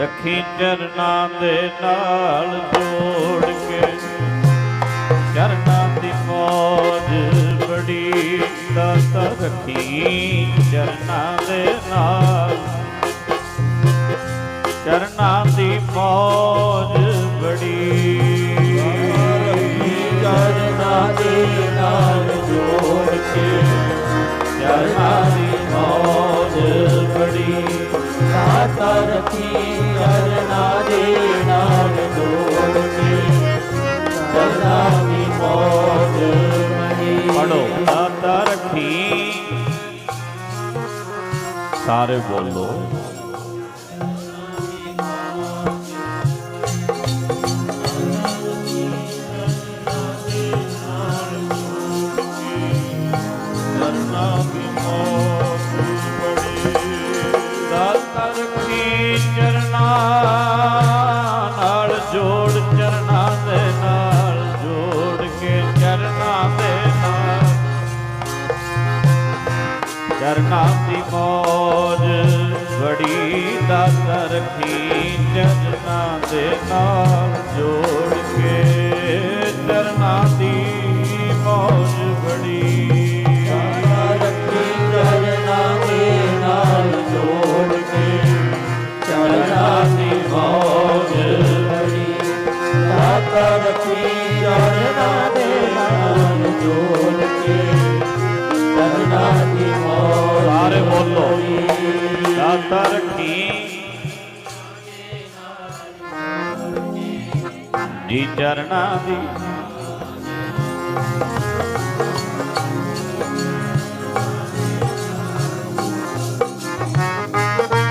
ਰੱਖੀ ਚਰਨਾਂ ਦੇ ਨਾਲ ਜੋੜ ਕੇ। ਚਰਨਾਂ ਦੀ ਮੌਜ ਬੜੀ ਦਾਤਾ ਰੱਖੀ ਚਰਨਾਂ ਦੇ ਨਾਲ। ਚਰਨਾਂ ਦੀ ਮੌਜ ਬੜੀ ਚਰਨਾਂ ਦੇ ਨਾਲ ਜੋੜ ਕੇ। স্যার বলল ਚਰਨਾਂ ਦੀ ਮੌਜ ਬੜੀ ਦਾਤਾ ਰੱਖੀ ਚਰਨਾਂ ਦੇ ਨਾਲ ਜੋੜ ਕੇ ਦਾਤਾ ਜੀ ਚਰਨਾਂ ਦੀ।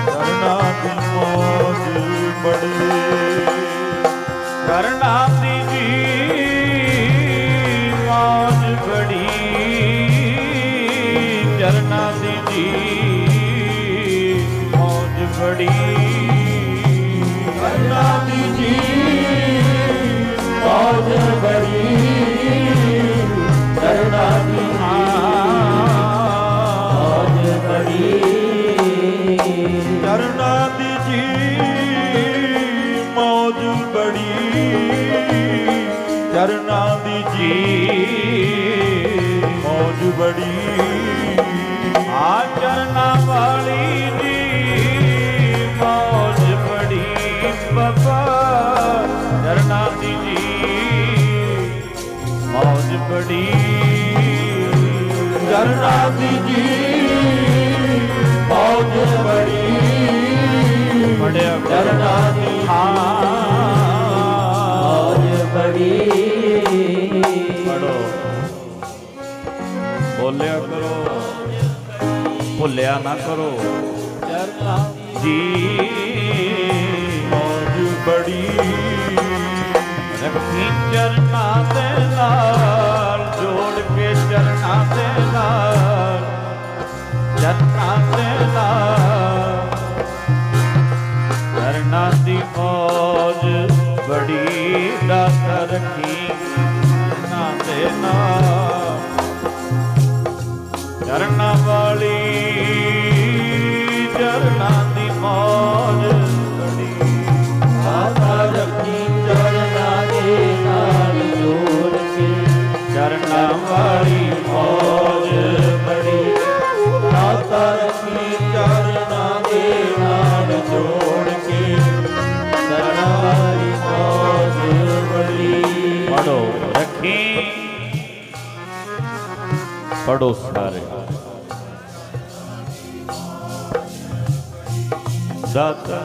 ਚਰਨਾਂ ਦੀ ਮੌਜ ਬੜੀ। ਚਰਨਾਂ ਦੀ ਜੀ ਬੜੀ ਚਰਨਾਂ ਦੀ ਜੀ ਮੌਜ ਬੜੀ। ਚਰਨਾਂ ਦੀ ਮੌਜ ਬੜੀ। ਚਰਨਾਂ ਦੀ ਜੀ ਮੌਜ ਬੜੀ। ਕਰਨਾ ਦੀ ਜੀ ਮੌਜ ਬੜੀ। ਬੜੀ ਚਰਨਾਂ ਦੀ ਜੀ ਮੌਜ ਬੜੀ ਬੜਿਆ ਚਰਨਾਂ ਦੀ ਹਾਂ ਬੜੀ। ਪੜੋ ਬੋਲਿਆ ਕਰੋ। ਭੁੱਲਿਆ ਨਾ ਕਰੋ। ਜਰਨਾ ਜੀ ਮੌਜ ਬੜੀ। ਰੱਖੀ ਚਰਨਾਂ ਚਰਨਾਂ ਵਾਲੀ ਚਰਨਾਂ ਦੀ ਮੌਜ ਬੜੀ ਦਾਤਾ ਰੱਖੀ ਚਰਨਾਂ ਦੇ ਨਾਲ ਜੋੜ ਕੇ ਚਰਨਾਂ ਵਾਲੀ ਪੜੋ ਸਾਰੇ ਦਾਤਾ